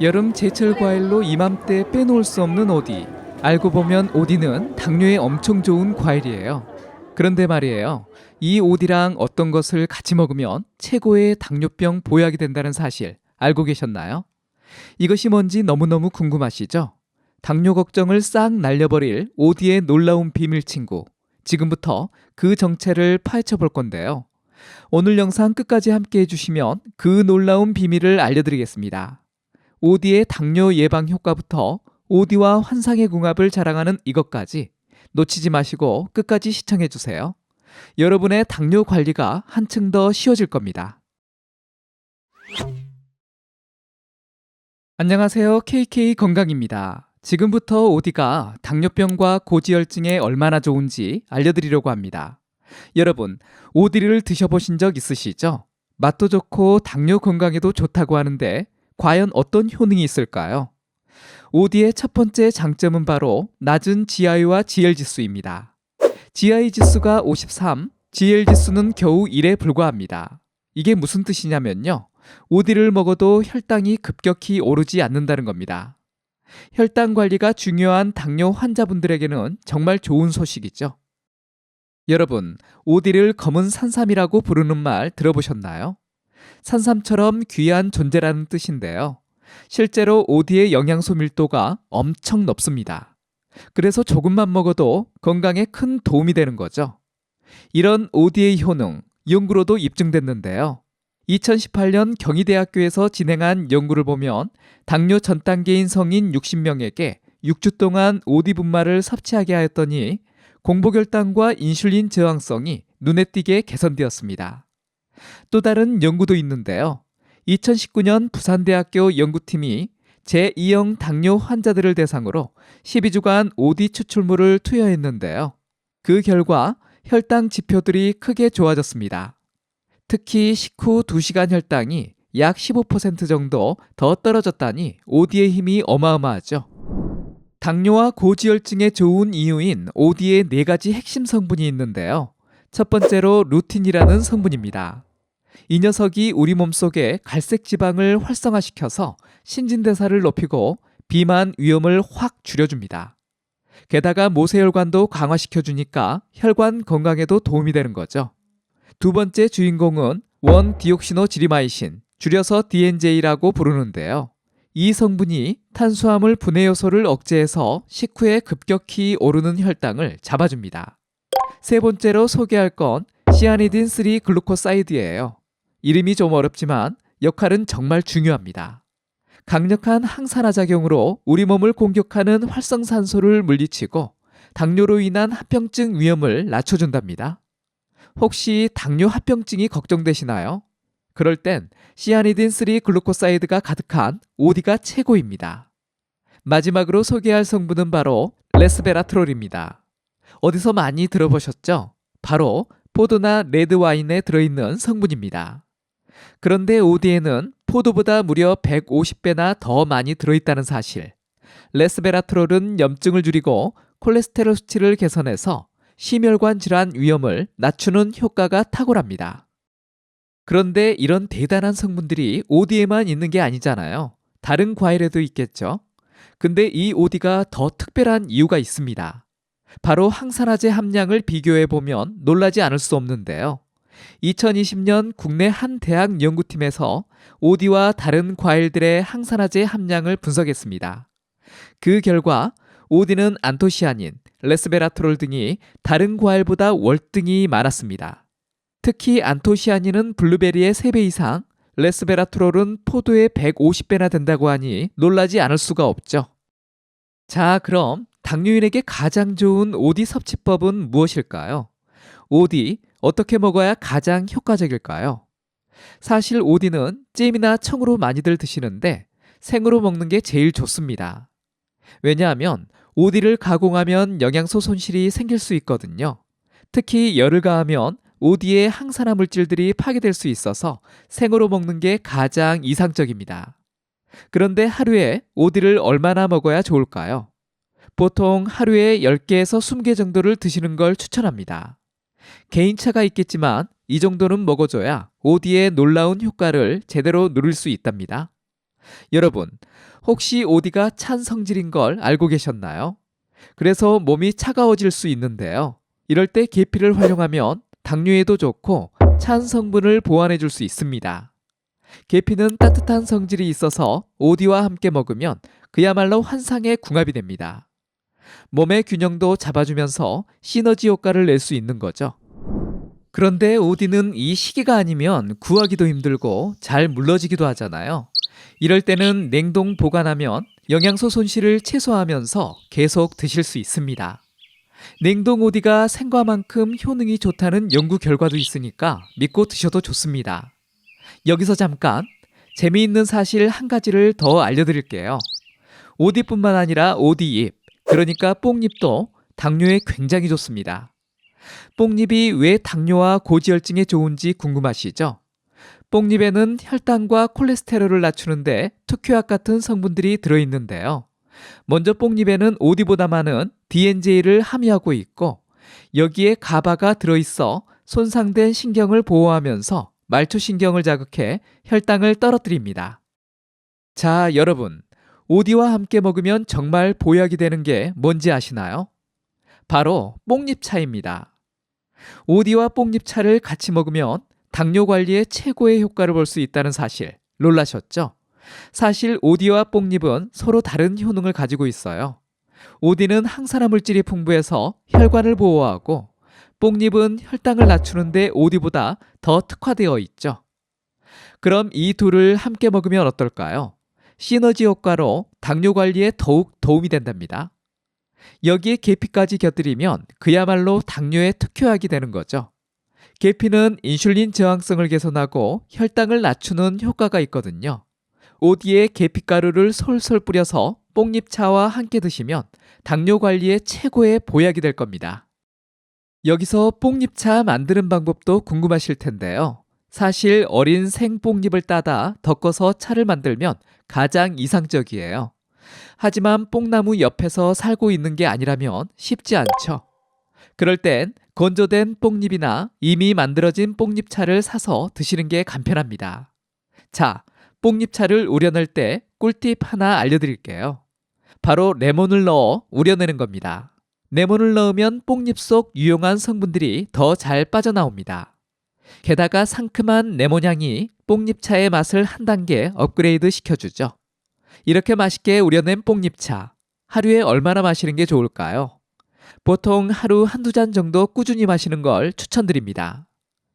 여름 제철 과일로 이맘때 빼놓을 수 없는 오디. 알고 보면 오디는 당뇨에 엄청 좋은 과일이에요. 그런데 말이에요. 이 오디랑 어떤 것을 같이 먹으면 최고의 당뇨병 보약이 된다는 사실 알고 계셨나요? 이것이 뭔지 너무너무 궁금하시죠? 당뇨 걱정을 싹 날려버릴 오디의 놀라운 비밀 친구. 지금부터 그 정체를 파헤쳐 볼 건데요. 오늘 영상 끝까지 함께 해주시면 그 놀라운 비밀을 알려드리겠습니다. 오디의 당뇨 예방 효과부터 오디와 환상의 궁합을 자랑하는 이것까지 놓치지 마시고 끝까지 시청해 주세요. 여러분의 당뇨 관리가 한층 더 쉬워질 겁니다. 안녕하세요. KK 건강입니다. 지금부터 오디가 당뇨병과 고지혈증에 얼마나 좋은지 알려드리려고 합니다. 여러분, 오디를 드셔보신 적 있으시죠? 맛도 좋고 당뇨 건강에도 좋다고 하는데 과연 어떤 효능이 있을까요? 오디의 첫 번째 장점은 바로 낮은 GI와 GL 지수입니다. GI 지수가 53, GL 지수는 겨우 1에 불과합니다. 이게 무슨 뜻이냐면요. 오디를 먹어도 혈당이 급격히 오르지 않는다는 겁니다. 혈당 관리가 중요한 당뇨 환자분들에게는 정말 좋은 소식이죠. 여러분, 오디를 검은 산삼이라고 부르는 말 들어보셨나요? 산삼처럼 귀한 존재라는 뜻인데요. 실제로 오디의 영양소 밀도가 엄청 높습니다. 그래서 조금만 먹어도 건강에 큰 도움이 되는 거죠. 이런 오디의 효능, 연구로도 입증됐는데요. 2018년 경희대학교에서 진행한 연구를 보면 당뇨 전 단계인 성인 60명에게 6주 동안 오디 분말을 섭취하게 하였더니 공복혈당과 인슐린 저항성이 눈에 띄게 개선되었습니다. 또 다른 연구도 있는데요. 2019년 부산대학교 연구팀이 제2형 당뇨 환자들을 대상으로 12주간 오디 추출물을 투여했는데요. 그 결과 혈당 지표들이 크게 좋아졌습니다. 특히 식후 2시간 혈당이 약 15% 정도 더 떨어졌다니 오디의 힘이 어마어마하죠. 당뇨와 고지혈증에 좋은 이유인 오디의 네 가지 핵심 성분이 있는데요. 첫 번째로 루틴이라는 성분입니다. 이 녀석이 우리 몸속에 갈색 지방을 활성화시켜서 신진대사를 높이고 비만 위험을 확 줄여줍니다. 게다가 모세혈관도 강화시켜주니까 혈관 건강에도 도움이 되는 거죠. 두 번째 주인공은 원 디옥시노 지리마이신, 줄여서 DNJ라고 부르는데요. 이 성분이 탄수화물 분해 요소를 억제해서 식후에 급격히 오르는 혈당을 잡아줍니다. 세 번째로 소개할 건 시아니딘 3 글루코사이드예요. 이름이 좀 어렵지만 역할은 정말 중요합니다. 강력한 항산화 작용으로 우리 몸을 공격하는 활성산소를 물리치고 당뇨로 인한 합병증 위험을 낮춰준답니다. 혹시 당뇨 합병증이 걱정되시나요? 그럴 땐 시아니딘 3 글루코사이드가 가득한 오디가 최고입니다. 마지막으로 소개할 성분은 바로 레스베라트롤입니다. 어디서 많이 들어보셨죠? 바로 포도나 레드 와인에 들어있는 성분입니다. 그런데 오디에는 포도보다 무려 150배나 더 많이 들어있다는 사실. 레스베라트롤은 염증을 줄이고 콜레스테롤 수치를 개선해서 심혈관 질환 위험을 낮추는 효과가 탁월합니다. 그런데 이런 대단한 성분들이 오디에만 있는 게 아니잖아요. 다른 과일에도 있겠죠. 근데 이 오디가 더 특별한 이유가 있습니다. 바로 항산화제 함량을 비교해 보면 놀라지 않을 수 없는데요. 2020년 국내 한 대학 연구팀에서 오디와 다른 과일들의 항산화제 함량을 분석했습니다. 그 결과 오디는 안토시아닌, 레스베라트롤 등이 다른 과일보다 월등히 많았습니다. 특히 안토시아닌은 블루베리의 3배 이상, 레스베라트롤은 포도의 150배나 된다고 하니 놀라지 않을 수가 없죠. 자, 그럼 당뇨인에게 가장 좋은 오디 섭취법은 무엇일까요? 오디 어떻게 먹어야 가장 효과적일까요? 사실 오디는 잼이나 청으로 많이들 드시는데 생으로 먹는 게 제일 좋습니다. 왜냐하면 오디를 가공하면 영양소 손실이 생길 수 있거든요. 특히 열을 가하면 오디의 항산화 물질들이 파괴될 수 있어서 생으로 먹는 게 가장 이상적입니다. 그런데 하루에 오디를 얼마나 먹어야 좋을까요? 보통 하루에 10개에서 20개 정도를 드시는 걸 추천합니다. 개인차가 있겠지만 이 정도는 먹어줘야 오디의 놀라운 효과를 제대로 누릴 수 있답니다. 여러분, 혹시 오디가 찬 성질인 걸 알고 계셨나요? 그래서 몸이 차가워질 수 있는데요. 이럴 때 계피를 활용하면 당뇨에도 좋고 찬 성분을 보완해 줄 수 있습니다. 계피는 따뜻한 성질이 있어서 오디와 함께 먹으면 그야말로 환상의 궁합이 됩니다. 몸의 균형도 잡아주면서 시너지 효과를 낼 수 있는 거죠. 그런데 오디는 이 시기가 아니면 구하기도 힘들고 잘 물러지기도 하잖아요. 이럴 때는 냉동 보관하면 영양소 손실을 최소화하면서 계속 드실 수 있습니다. 냉동 오디가 생과만큼 효능이 좋다는 연구 결과도 있으니까 믿고 드셔도 좋습니다. 여기서 잠깐 재미있는 사실 한 가지를 더 알려드릴게요. 오디뿐만 아니라 오디잎, 그러니까 뽕잎도 당뇨에 굉장히 좋습니다. 뽕잎이 왜 당뇨와 고지혈증에 좋은지 궁금하시죠? 뽕잎에는 혈당과 콜레스테롤을 낮추는데 투큐악 같은 성분들이 들어있는데요. 먼저 뽕잎에는 오디보다 많은 DNJ를 함유하고 있고 여기에 가바가 들어있어 손상된 신경을 보호하면서 말초신경을 자극해 혈당을 떨어뜨립니다. 자, 여러분. 오디와 함께 먹으면 정말 보약이 되는 게 뭔지 아시나요? 바로 뽕잎차입니다. 오디와 뽕잎차를 같이 먹으면 당뇨 관리에 최고의 효과를 볼 수 있다는 사실 놀라셨죠? 사실 오디와 뽕잎은 서로 다른 효능을 가지고 있어요. 오디는 항산화 물질이 풍부해서 혈관을 보호하고 뽕잎은 혈당을 낮추는데 오디보다 더 특화되어 있죠. 그럼 이 둘을 함께 먹으면 어떨까요? 시너지 효과로 당뇨 관리에 더욱 도움이 된답니다. 여기에 계피까지 곁들이면 그야말로 당뇨에 특효약이 되는 거죠. 계피는 인슐린 저항성을 개선하고 혈당을 낮추는 효과가 있거든요. 오디에 계피가루를 솔솔 뿌려서 뽕잎차와 함께 드시면 당뇨 관리에 최고의 보약이 될 겁니다. 여기서 뽕잎차 만드는 방법도 궁금하실 텐데요. 사실 어린 생뽕잎을 따다 덮어서 차를 만들면 가장 이상적이에요. 하지만 뽕나무 옆에서 살고 있는 게 아니라면 쉽지 않죠. 그럴 땐 건조된 뽕잎이나 이미 만들어진 뽕잎차를 사서 드시는 게 간편합니다. 자, 뽕잎차를 우려낼 때 꿀팁 하나 알려드릴게요. 바로 레몬을 넣어 우려내는 겁니다. 레몬을 넣으면 뽕잎 속 유용한 성분들이 더 잘 빠져나옵니다. 게다가 상큼한 레몬 향이 뽕잎차의 맛을 한 단계 업그레이드 시켜주죠. 이렇게 맛있게 우려낸 뽕잎차. 하루에 얼마나 마시는 게 좋을까요? 보통 하루 한두 잔 정도 꾸준히 마시는 걸 추천드립니다.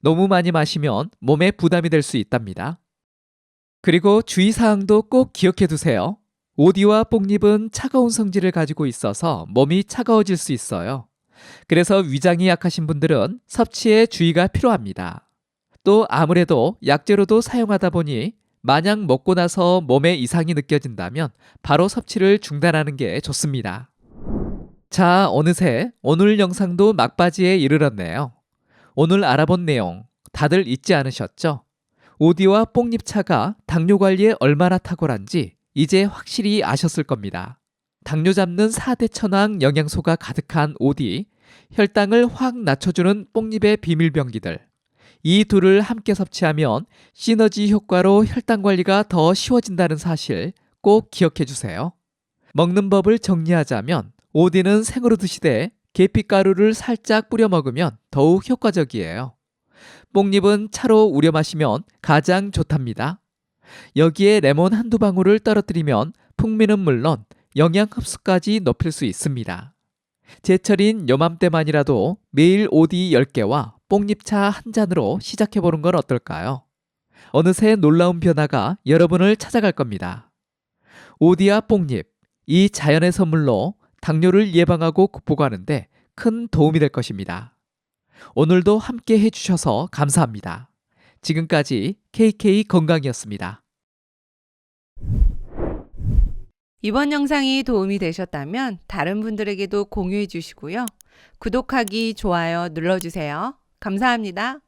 너무 많이 마시면 몸에 부담이 될 수 있답니다. 그리고 주의사항도 꼭 기억해 두세요. 오디와 뽕잎은 차가운 성질을 가지고 있어서 몸이 차가워질 수 있어요. 그래서 위장이 약하신 분들은 섭취에 주의가 필요합니다. 또 아무래도 약재로도 사용하다 보니 만약 먹고 나서 몸에 이상이 느껴진다면 바로 섭취를 중단하는 게 좋습니다. 자, 어느새 오늘 영상도 막바지에 이르렀네요. 오늘 알아본 내용 다들 잊지 않으셨죠? 오디와 뽕잎차가 당뇨 관리에 얼마나 탁월한지 이제 확실히 아셨을 겁니다. 당뇨 잡는 4대 천왕 영양소가 가득한 오디, 혈당을 확 낮춰주는 뽕잎의 비밀병기들. 이 둘을 함께 섭취하면 시너지 효과로 혈당 관리가 더 쉬워진다는 사실 꼭 기억해 주세요. 먹는 법을 정리하자면 오디는 생으로 드시되 계피가루를 살짝 뿌려 먹으면 더욱 효과적이에요. 뽕잎은 차로 우려 마시면 가장 좋답니다. 여기에 레몬 한두 방울을 떨어뜨리면 풍미는 물론 영양 흡수까지 높일 수 있습니다. 제철인 요맘때만이라도 매일 오디 10개와 뽕잎차 한 잔으로 시작해보는 건 어떨까요? 어느새 놀라운 변화가 여러분을 찾아갈 겁니다. 오디와 뽕잎, 이 자연의 선물로 당뇨를 예방하고 극복하는데 큰 도움이 될 것입니다. 오늘도 함께 해주셔서 감사합니다. 지금까지 KK 건강이었습니다. 이번 영상이 도움이 되셨다면 다른 분들에게도 공유해 주시고요. 구독하기, 좋아요 눌러주세요. 감사합니다.